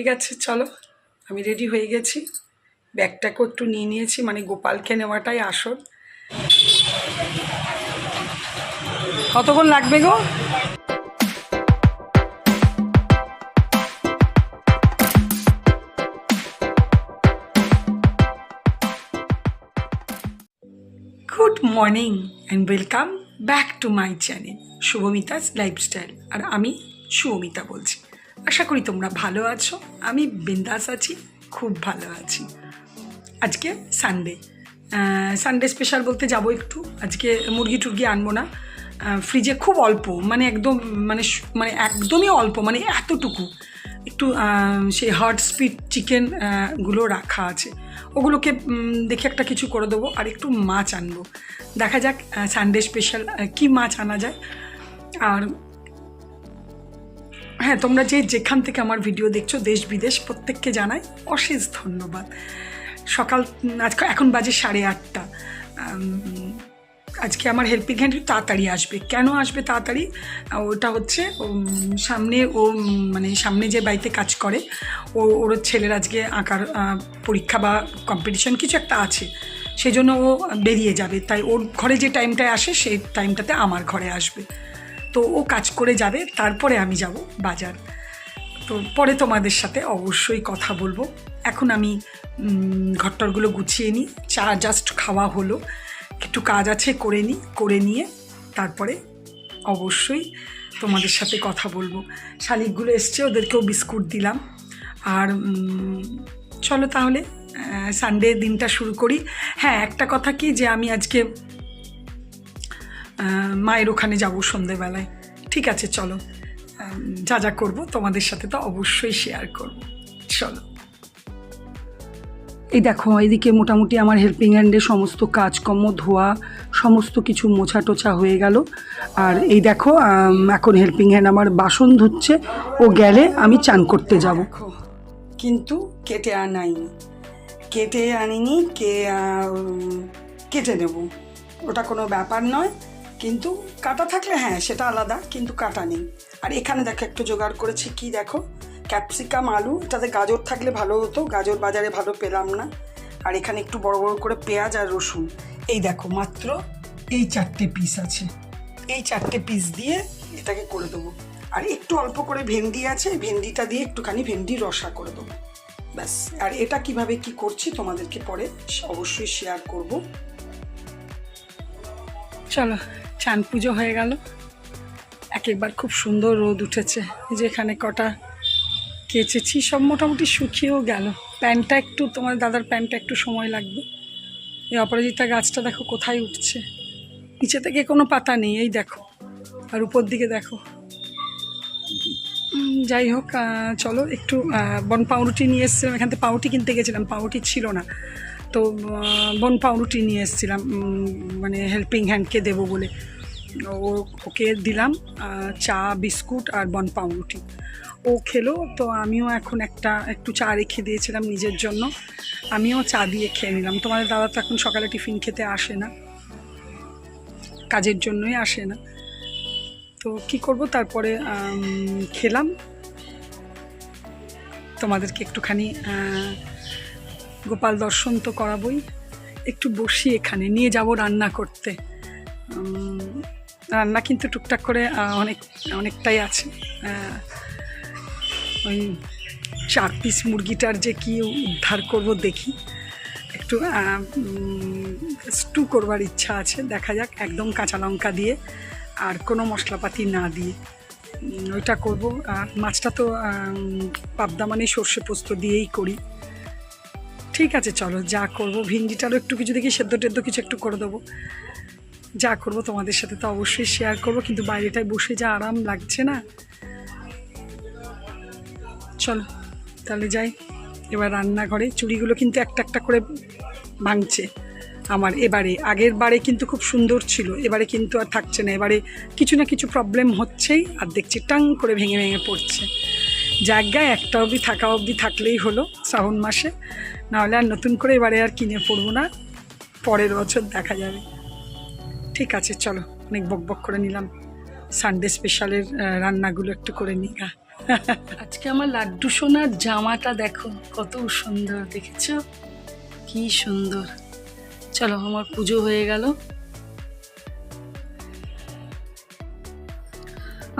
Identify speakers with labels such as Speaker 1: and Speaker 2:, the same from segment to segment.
Speaker 1: ঠিক আছে, চলো। আমি রেডি হয়ে গেছি। ব্যাগটাকেও একটু নিয়ে নিয়েছি মানে গোপালকে নেওয়াটাই আসল। কতক্ষণ লাগবে গো? Good morning and welcome back to my channel Shubhamita's lifestyle আর আমি শুভমিতা বলছি। আশা করি তোমরা ভালো আছো। আমি বিন্দাস আছি, খুব ভালো আছি। আজকে সানডে সানডে স্পেশাল বলতে যাব একটু। আজকে মুরগি টুরগি আনব না। ফ্রিজে খুব অল্প মানে একদম মানে মানে একদমই অল্প মানে এতটুকু। একটু সেই হার্ড স্পিড চিকেনগুলো রাখা আছে। ওগুলোকে দেখে একটা কিছু করে দেবো, আর একটু মাছ আনব। দেখা যাক সানডে স্পেশাল কী মাছ আনা যায়। আর হ্যাঁ তোমরা যে যেখান থেকে আমার ভিডিও দেখছ, দেশ, বিদেশ, প্রত্যেককে জানাই অশেষ ধন্যবাদ। সকাল এখন বাজে সাড়ে আটটা। আজকে আমার হেল্পিং হ্যান্ড তাড়াতাড়ি আসবে। কেন আসবে তাড়াতাড়ি? ওটা হচ্ছে সামনে ও মানে সামনে যে বাড়িতে কাজ করে, ও, ওর ছেলের আজকে আঁকার পরীক্ষা বা কম্পিটিশন কিছু একটা আছে। সেই জন্য ও বেরিয়ে যাবে। তাই ওর ঘরে যে টাইমটায় আসে, সেই টাইমটাতে আমার ঘরে আসবে। তো ও কাজ করে যাবে, তারপরে আমি যাব বাজার। তো পরে তোমাদের সাথে অবশ্যই কথা বলব। এখন আমি ঘরটরগুলো গুছিয়ে নিই। চা জাস্ট খাওয়া হলো। একটু কাজ আছে, করে নিই, করে নিয়ে তারপরে অবশ্যই তোমাদের সাথে কথা বলব। শালিকগুলো এসছে, ওদেরকেও বিস্কুট দিলাম। আর চলো তাহলে সানডে দিনটা শুরু করি। হ্যাঁ একটা কথা কি যে আমি আজকে মায়ের ওখানে যাব সন্ধেবেলায়। ঠিক আছে, চলো। যা যা করব তোমাদের সাথে তো অবশ্যই শেয়ার করব। চলো। এই দেখো, এদিকে মোটামুটি আমার হেল্পিং হ্যান্ডে সমস্ত কাজকর্ম, ধোয়া, সমস্ত কিছু মোছা টোছা হয়ে গেল। আর এই দেখো এখন হেল্পিং হ্যান্ড আমার বাসন ধুচ্ছে, ও গেলে আমি চান করতে যাব। কিন্তু কেটে আনাইনি কেটে আনিনি, কে কেটে নেব। ওটা কোনো ব্যাপার নয়। কিন্তু কাটা থাকলে হ্যাঁ সেটা আলাদা, কিন্তু কাটা নেই। আর এখানে দেখো, একটু জোগাড় করেছি, কি দেখো? ক্যাপসিকাম, আলু, এটাতে গাজর থাকলে ভালো হতো, গাজর বাজারে ভালো পেলাম না। আর এখানে একটু বড় বড় করে পেঁয়াজ আর রসুন। এই দেখো, মাত্র এই চারটে পিস আছে। এই চারটে পিস দিয়ে এটাকে করে দেবো। আর একটু অল্প করে ভেন্ডি আছে, ভেন্ডিটা দিয়ে একটুখানি ভেন্ডি রসা করে দেবো। ব্যাস। আর এটা কীভাবে কি করছি তোমাদেরকে পরে অবশ্যই শেয়ার করব। চলো। চান পুজো হয়ে গেল। এক একবার খুব সুন্দর রোদ উঠেছে। এই যে এখানে কটা কেচেছি, সব মোটামুটি শুকিয়েও গেল। প্যান্টটা একটু, তোমার দাদার প্যান্টটা একটু সময় লাগবে। এই অপরাজিতা গাছটা দেখো কোথায় উঠছে। নিচে থেকে কোনো পাতা নেই, এই দেখো। আর উপর দিকে দেখো। যাই হোক চলো একটু বন পাউরুটি নিয়ে এসেছিলাম। এখান থেকে পাউরুটি কিনতে গেছিলাম। পাউরুটি ছিল না। তো বন পাউরুটি নিয়ে এসেছিলাম মানে হেল্পিং হ্যান্ডকে দেবো বলে। ও, ওকে দিলাম চা, বিস্কুট আর বন পাউরুটি। ও খেলো, তো আমিও এখন একটা, একটু চা রেখে দিয়েছিলাম নিজের জন্য। আমিও চা দিয়ে খেয়ে নিলাম। তোমাদের দাদা তো এখন সকালে টিফিন খেতে আসে না। কাজের জন্যই আসে না। তো কি করব? তারপরে খেলাম। তোমাদেরকে একটুখানি গোপাল দর্শন তো করাবই। একটু বসি এখানে, নিয়ে যাব রান্না করতে। রান্না কিন্তু টুকটাক করে অনেক, অনেকটাই আছে। ওই চার পিস মুরগিটার যে কি উদ্ধার করব দেখি। একটু স্টু করবার ইচ্ছা আছে, দেখা যাক, একদম কাঁচা লঙ্কা দিয়ে, আর কোনো মশলাপাতি না দিয়ে। ওইটা করব। আর মাছটা তো পাবদা মানে সর্ষে পোস্ত দিয়েই করি। ঠিক আছে, চলো যা করব। ভিন্ডিটারও একটু কিছু দেখি, সেদ্ধ টেদ্ধ কিছু একটু করে দেবো। যা করব তোমাদের সাথে তো অবশ্যই শেয়ার করব, কিন্তু বাইরেটায় বসে যা আরাম লাগছে না। চলো, তাহলে যাই। এবার রান্নাঘরে চুড়িগুলো কিন্তু একটা একটা করে ভাঙছে আমার এবারে। আগের বারে কিন্তু খুব সুন্দর ছিল, এবারে কিন্তু আর থাকছে না। এবারে কিছু না কিছু প্রবলেম হচ্ছেই, আর দেখছি টাং করে ভেঙে ভেঙে পড়ছে। জায়গায় একটা অবধি থাকা অবধি থাকলেই হলো শ্রাবণ মাসে। নাহলে আর নতুন করে এবারে আর কিনে পড়ব না। পরের বছর দেখা যাবে। ঠিক আছে, চলো, অনেক বক বক করে নিলাম। সানডে স্পেশালের রান্নাগুলো একটু করে নিই। গা আজকে আমার লাড্ডু সোনার জামাটা দেখো, কত সুন্দর, দেখেছ? কি সুন্দর। চলো, আমার পুজো হয়ে গেল।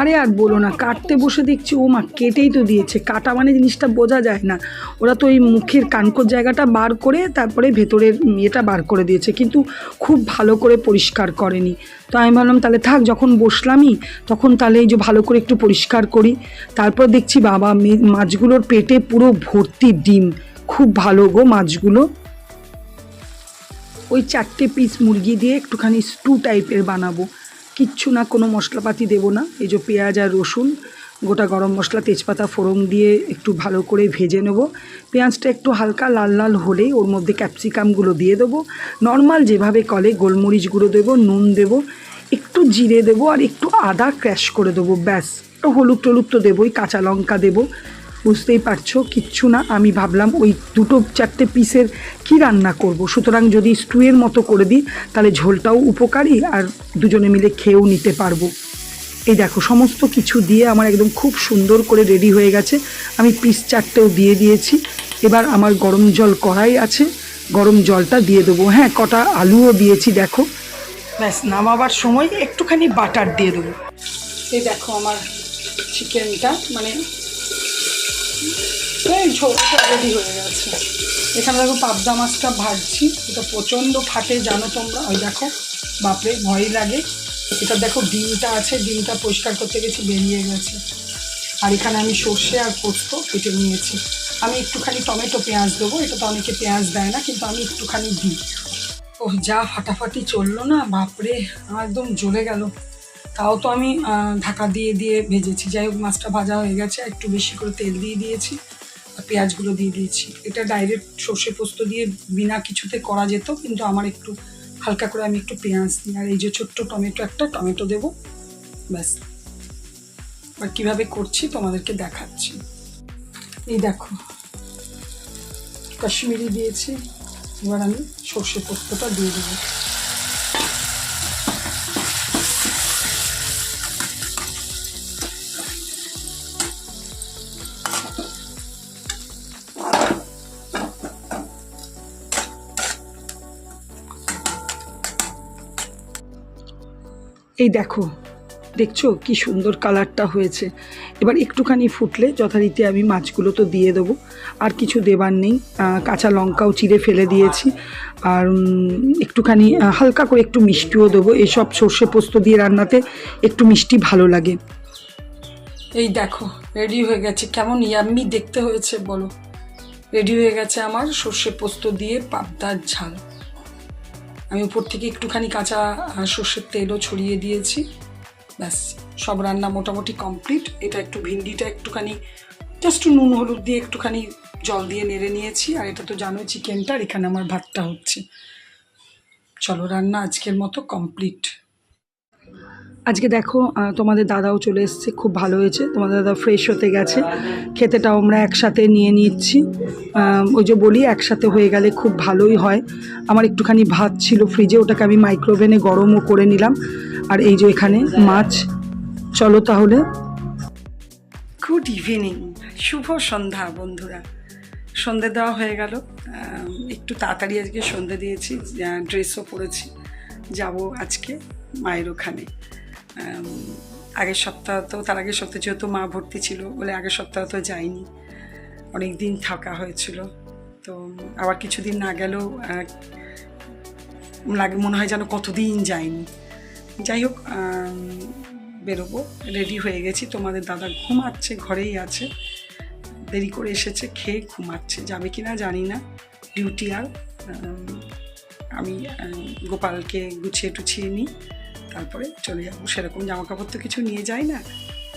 Speaker 1: আরে আর বলো না, কাটতে বসে দেখছি, ও মা, কেটেই তো দিয়েছে। কাটা মানে জিনিসটা বোঝা যায় না। ওরা তো ওই মুখের কানকোর জায়গাটা বার করে তারপরে ভেতরের ইয়েটা বার করে দিয়েছে, কিন্তু খুব ভালো করে পরিষ্কার করেনি। তো আমি ভাবলাম, তাহলে থাক, যখন বসলামই, তখন তাহলে এই যে ভালো করে একটু পরিষ্কার করি। তারপর দেখছি, বাবা মাছগুলোর পেটে পুরো ভর্তি ডিম। খুব ভালো গো মাছগুলো। ওই চারটে পিস মুরগি দিয়ে একটুখানি স্টু টাইপের বানাবো। কিচ্ছু না, কোনো মশলাপাতি দেবো না। এই যে পেঁয়াজ আর রসুন, গোটা গরম মশলা, তেজপাতা, ফোড়ন দিয়ে একটু ভালো করে ভেজে নেব। পেঁয়াজটা একটু হালকা লাল লাল হলেই ওর মধ্যে ক্যাপসিকামগুলো দিয়ে দেবো। নর্মাল যেভাবে কলে গোলমরিচ গুঁড়ো দেবো, নুন দেবো, একটু জিরে দেবো আর একটু আদা ক্র্যাশ করে দেবো, ব্যাস। একটু হলুদ টলুদ তো দেবোই, কাঁচা লঙ্কা দেবো। বুঝতেই পারছ, কিচ্ছু না। আমি ভাবলাম ওই দুটো চারটে পিসের কি রান্না করব? সুতরাং যদি স্টুয়ের মতো করে দিই, তাহলে ঝোলটাও উপকারী আর দুজনে মিলে খেয়েও নিতে পারব। এই দেখো, সমস্ত কিছু দিয়ে আমার একদম খুব সুন্দর করে রেডি হয়ে গেছে। আমি পিস চারটেও দিয়ে দিয়েছি। এবার আমার গরম জল কড়াই আছে। গরম জলটা দিয়ে দেবো। হ্যাঁ কটা আলুও দিয়েছি, দেখো। ব্যাস, নামাবার সময় একটুখানি বাটার দিয়ে দেবো। এই দেখো আমার চিকেনটা মানে এই ঝোলটা রেডি হয়ে গেছে। এখানে দেখো পাবদা মাছটা ভাজছি। এটা প্রচণ্ড ফাটে, জানো তোমরা? ওই দেখো, বাপরে ভয়ই লাগে। এটা দেখো, ডিমটা আছে, ডিমটা পরিষ্কার করতে গেছি, বেরিয়ে গেছে। আর এখানে আমি সর্ষে আর পোস্ত কেটে নিয়েছি। আমি একটুখানি টমেটো পেঁয়াজ দেবো, এটা তো অনেকে পেঁয়াজ দেয় না, কিন্তু আমি একটুখানি দিই। ও যা ফাটাফাটি চলল না, বাপরে আমার একদম জ্বলে গেল। তাও তো আমি ঢাকা দিয়ে দিয়ে ভেজেছি। যাই হোক, মাছটা ভাজা হয়ে গেছে। একটু বেশি করে তেল দিয়ে দিয়েছি আর পেঁয়াজগুলো দিয়ে দিয়েছি। এটা ডাইরেক্ট সর্ষে পোস্ত দিয়ে বিনা কিছুতে করা যেত, কিন্তু আমার একটু হালকা করে আমি একটু পেঁয়াজ দিই আর এই যে ছোট্ট টমেটো একটা, টমেটো দেবো। ব্যাস। আর কীভাবে করছি তোমাদেরকে দেখাচ্ছি। এই দেখো। কাশ্মীরি দিয়েছি। এবার আমি সর্ষে পোস্তটা দিয়ে দেবো। এই দেখো, দেখছ কি সুন্দর কালারটা হয়েছে। এবার একটুখানি ফুটলে যথারীতি আমি মাছগুলো তো দিয়ে দেবো। আর কিছু দেবার নেই কাঁচা লঙ্কাও চিড়ে ফেলে দিয়েছি। আর একটুখানি হালকা করে একটু মিষ্টিও দেবো। এসব সর্ষে পোস্ত দিয়ে রান্নাতে একটু মিষ্টি ভালো লাগে। এই দেখো রেডি হয়ে গেছে। কেমন ইয়াম্মি দেখতে হয়েছে, বলো। রেডি হয়ে গেছে আমার সর্ষে পোস্ত দিয়ে পাবদার ঝাল। আমি উপর থেকে একটুখানি কাঁচা সর্ষের তেলও ছড়িয়ে দিয়েছি। ব্যাস, সব রান্না মোটামুটি কমপ্লিট। এটা একটু ভিন্ডিটা একটুখানি জাস্ট নুন হলুদ দিয়ে একটুখানি জল দিয়ে নেড়ে নিয়েছি। আর এটা তো জানো চিকেনটা আর এখানে আমার ভাতটা হচ্ছে। চলো, রান্না আজকের মতো কমপ্লিট। আজকে দেখো তোমাদের দাদাও চলে এসছে, খুব ভালো হয়েছে। তোমাদের দাদা ফ্রেশ হতে গেছে। খেতেটাও আমরা একসাথে নিয়ে নিচ্ছি। ওই যে বলি, একসাথে হয়ে গেলে খুব ভালোই হয়। আমার একটুখানি ভাত ছিল ফ্রিজে ওটাকে আমি মাইক্রোওভেনে গরমও করে নিলাম। আর এই যে এখানে মাছ। চলো তাহলে। গুড ইভিনিং শুভ সন্ধ্যা, বন্ধুরা। সন্ধে দেওয়া হয়ে গেল। একটু তাড়াতাড়ি আজকে সন্ধে দিয়েছি। ড্রেসও পরেছি। যাব আজকে মায়ের ওখানে। আগের সপ্তাহ তো, তার আগের সপ্তাহে যেহেতু মা ভর্তি ছিল বলে আগের সপ্তাহ তো যাইনি অনেক দিন থাকা হয়েছিল। তো আবার কিছুদিন না গেলেও লাগে, মনে হয় যেন কতদিন যায়নি। যাই হোক বেরোবো, রেডি হয়ে গেছি। তোমাদের দাদা ঘুমাচ্ছে, ঘরেই আছে। দেরি করে এসেছে, খেয়ে ঘুমাচ্ছে। যাবে কি না জানি না। ডিউটি আর আমি গোপালকে গুছিয়ে টুছিয়ে নিই। তারপরে চলে যাব। সেরকম জামা কাপড় তো কিছু নিয়ে যাই না।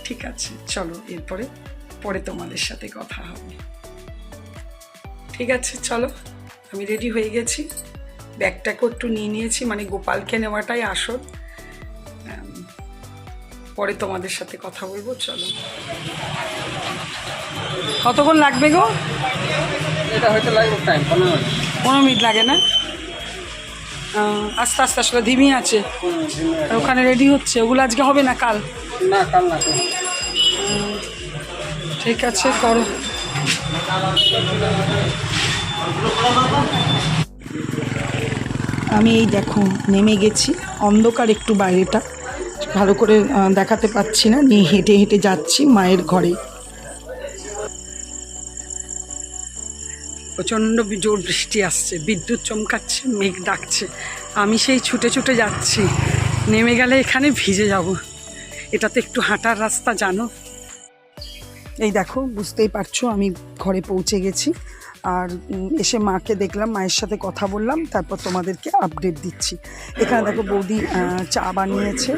Speaker 1: ঠিক আছে চলো এরপরে পরে তোমাদের সাথে কথা হবে। ঠিক আছে চলো আমি রেডি হয়ে গেছি। ব্যাগটাকেও একটু নিয়ে নিয়েছি মানে গোপালকে নেওয়াটাই আসল। পরে তোমাদের সাথে কথা বলব চলো। কতক্ষণ লাগবে গো?
Speaker 2: এটা হয়তো লাগবে টাইম পনেরো মিনিট
Speaker 1: লাগে না? আস্তে আস্তে আসলে ধিমি আছে। ওখানে রেডি হচ্ছে। ওগুলো আজকে হবে না কাল?
Speaker 2: না কাল না
Speaker 1: ঠিক আছে করো। আমি এই দেখো নেমে গেছি। অন্ধকার একটু বাইরেটা। ভালো করে দেখাতে পাচ্ছি না। নিয়ে হেঁটে হেঁটে যাচ্ছি মায়ের ঘরে। প্রচণ্ড জোর বৃষ্টি আসছে, বিদ্যুৎ চমকাচ্ছে, মেঘ ডাকছে। আমি সেই ছুটে ছুটে যাচ্ছি। নেমে গেলে এখানে ভিজে যাব। এটা তো একটু হাঁটার রাস্তা জানো? এই দেখো, বুঝতেই পারছ, আমি ঘরে পৌঁছে গেছি। আর এসে মাকে দেখলাম, মায়ের সাথে কথা বললাম, তারপর তোমাদেরকে আপডেট দিচ্ছি। এখানে দেখো বৌদি চা বানিয়েছে,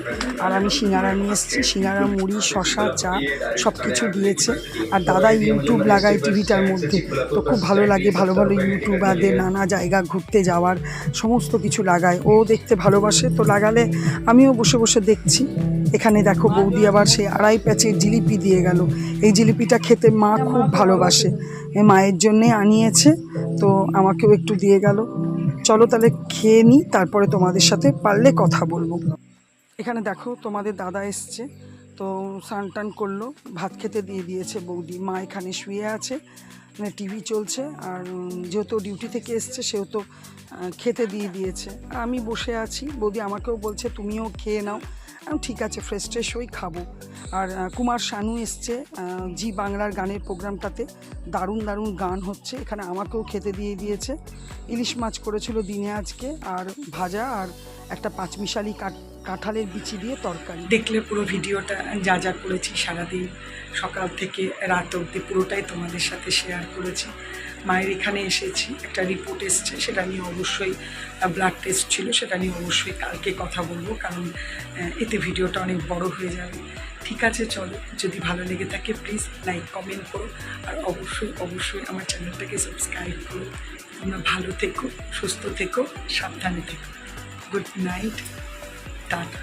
Speaker 1: আর আমি সিঙ্গারা নিয়ে এসেছি। সিঙ্গারা, মুড়ি শশা চা সব কিছু দিয়েছে। আর দাদা ইউটিউব লাগায় টিভিটার মধ্যে। তো খুব ভালো লাগে ভালো ভালো ইউটিউব ইউটিউবারদের নানা জায়গা ঘুরতে যাওয়ার, সমস্ত কিছু লাগায়। ও দেখতে ভালোবাসে, তো লাগালে আমিও বসে বসে দেখছি। এখানে দেখো বৌদি আবার সে আড়াই প্যাচের জিলিপি দিয়ে গেল। এই জিলিপিটা খেতে মা খুব ভালোবাসে। মায়ের জন্যে আনিয়েছে তো আমাকেও একটু দিয়ে গেল। চলো তাহলে খেয়ে নিই, তারপরে তোমাদের সাথে পারলে কথা বলব। এখানে দেখো তোমাদের দাদা এসছে, তো স্নান টান করল, ভাত খেতে দিয়ে দিয়েছে বৌদি। মা এখানে শুয়ে আছে মানে টিভি চলছে, আর যেহেতু ডিউটি থেকে এসছে, সেহেতু খেতে দিয়ে দিয়েছে। আর আমি বসে আছি, বৌদি আমাকেও বলছে, তুমিও খেয়ে নাও। ঠিক আছে ফ্রেশ ট্রেশ হই খাব। আর কুমার শানু এসছে জি বাংলার গানের প্রোগ্রামটাতে। দারুণ দারুণ গান হচ্ছে। এখানে আমাকেও খেতে দিয়ে দিয়েছে। ইলিশ মাছ করেছিল দিনে আজকে, আর ভাজা, আর একটা পাঁচমিশালি কাঠ কাঁঠালের বিচি দিয়ে তরকারি। দেখলে পুরো ভিডিওটা, যা যা করেছি সারাদিন। সকাল থেকে রাত অবধি পুরোটাই তোমাদের সাথে শেয়ার করেছি। মায়ের এখানে এসেছি, একটা রিপোর্ট এসছে, সেটা নিয়ে অবশ্যই ব্লাড টেস্ট ছিল, সেটা নিয়ে অবশ্যই কালকে কথা বলব, কারণ এতে ভিডিওটা অনেক বড় হয়ে যাবে। ঠিক আছে, চলো, যদি ভালো লেগে থাকে প্লিজ লাইক কমেন্ট করো, আর অবশ্যই অবশ্যই আমার চ্যানেলটাকে সাবস্ক্রাইব করো। তোমরা ভালো থেকো, সুস্থ থেকো, সাবধানে থেকো। Good night tata.